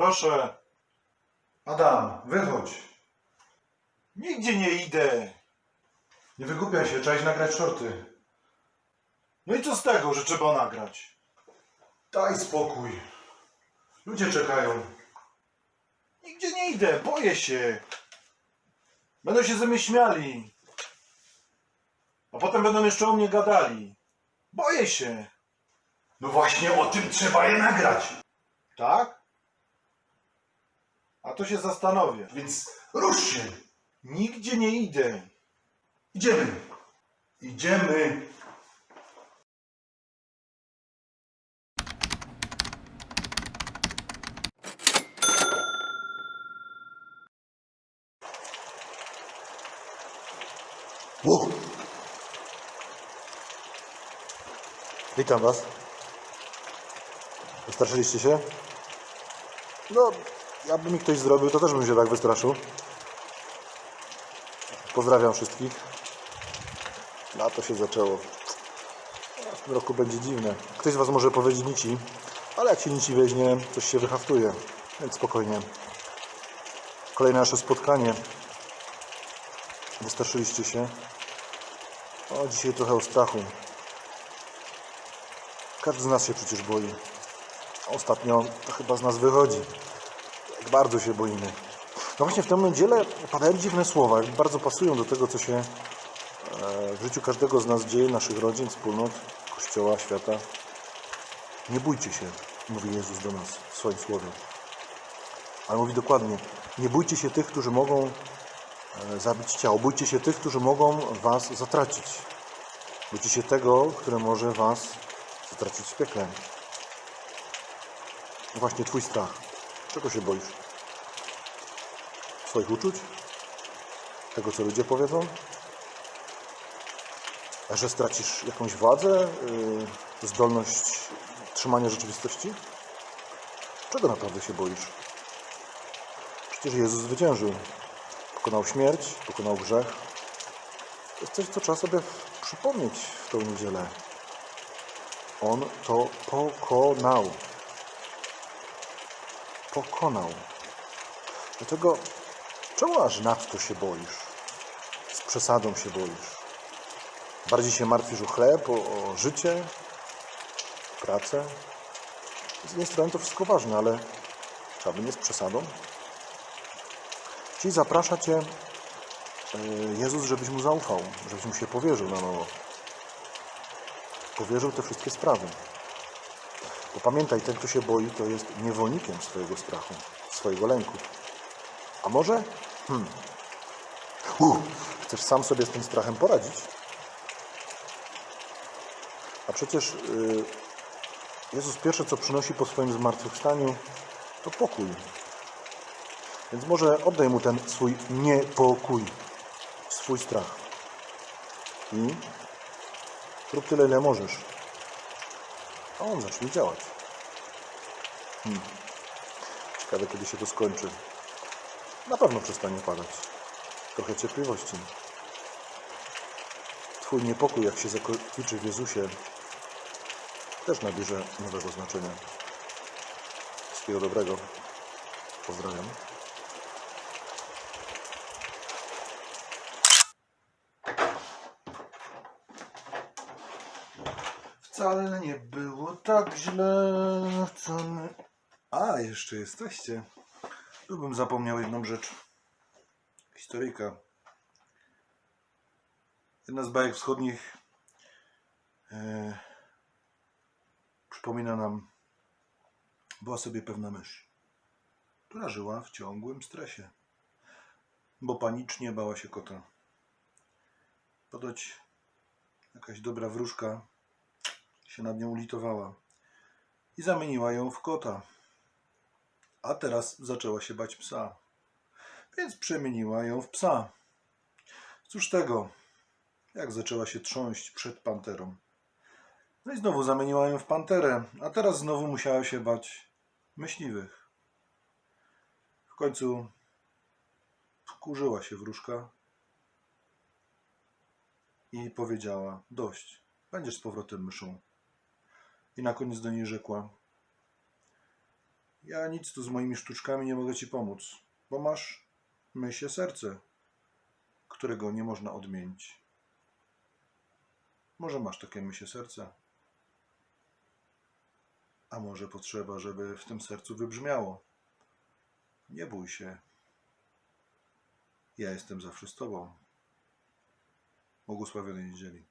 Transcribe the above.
Proszę. Adam, wychodź. Nigdzie nie idę. Nie wygłupiaj się, trzeba iść nagrać shorty. No i co z tego, że trzeba nagrać? Daj spokój. Ludzie czekają. Nigdzie nie idę, boję się. Będą się ze mnie śmiali. A potem będą jeszcze o mnie gadali. Boję się. No właśnie o tym trzeba je nagrać. Tak? A to się zastanowię. Więc rusz się. Nigdzie nie idę. Idziemy. Idziemy. Ło! Witam Was. Wystraszyliście się? No, jakby mi ktoś zrobił, to też bym się tak wystraszył. Pozdrawiam wszystkich. Lato się zaczęło. W tym roku będzie dziwne. Ktoś z Was może powiedzieć nici, ale jak się nici weźmie, coś się wyhaftuje. Więc spokojnie. Kolejne nasze spotkanie. Wystraszyliście się? O, dzisiaj trochę o strachu. Każdy z nas się przecież boi. Ostatnio to chyba z nas wychodzi. Bardzo się boimy. No właśnie w tym niedzielę padają dziwne słowa, bardzo pasują do tego, co się e, w życiu każdego z nas dzieje, naszych rodzin, wspólnot, kościoła, świata. Nie bójcie się, mówi Jezus do nas w swoim słowie. Ale mówi dokładnie, nie bójcie się tych, którzy mogą e, zabić ciało. Bójcie się tych, którzy mogą was zatracić. Bójcie się tego, który może was zatracić w piekle. Właśnie twój strach. Czego się boisz? Swoich uczuć? Tego, co ludzie powiedzą? A że stracisz jakąś władzę, yy, zdolność trzymania rzeczywistości? Czego naprawdę się boisz? Przecież Jezus zwyciężył. Pokonał śmierć, pokonał grzech. To jest coś, co trzeba sobie przypomnieć w tą niedzielę. On to pokonał. Pokonał. Dlatego, czemu aż nadto się boisz? Z przesadą się boisz. Bardziej się martwisz o chleb, o, o życie, pracę. Z jednej strony to wszystko ważne, ale czy aby nie z przesadą? Czyli zaprasza Cię e, Jezus, żebyś Mu zaufał, żebyś Mu się powierzył na nowo. Powierzył te wszystkie sprawy. Bo pamiętaj, ten, kto się boi, to jest niewolnikiem swojego strachu, swojego lęku. A może? Hmm. Chcesz sam sobie z tym strachem poradzić? A przecież yy, Jezus pierwsze, co przynosi po swoim zmartwychwstaniu, to pokój. Więc może oddaj mu ten swój niepokój, swój strach. I rób tyle, ile możesz. A on zacznie działać. Hmm. Ciekawe, kiedy się to skończy. Na pewno przestanie padać. Trochę cierpliwości. Twój niepokój, jak się zakotwiczy w Jezusie, też nabierze nowego znaczenia. Wszystkiego dobrego. Pozdrawiam. Wcale nie było tak źle. A, jeszcze jesteście. Tu bym zapomniał jedną rzecz. Historyjka. Jedna z bajek wschodnich e, przypomina nam, była sobie pewna mysz, która żyła w ciągłym stresie, bo panicznie bała się kota. Podoć jakaś dobra wróżka się nad nią ulitowała i zamieniła ją w kota. A teraz zaczęła się bać psa, więc przemieniła ją w psa. Cóż tego, jak zaczęła się trząść przed panterą. No i znowu zamieniła ją w panterę, a teraz znowu musiała się bać myśliwych. W końcu wkurzyła się wróżka i powiedziała: Dość, będziesz z powrotem myszą. I na koniec do niej rzekła: Ja nic tu z moimi sztuczkami nie mogę ci pomóc, bo masz mysie serce, którego nie można odmienić. Może masz takie mysie serce, a może potrzeba, żeby w tym sercu wybrzmiało. Nie bój się. Ja jestem zawsze z tobą. Błogosławionej niedzieli.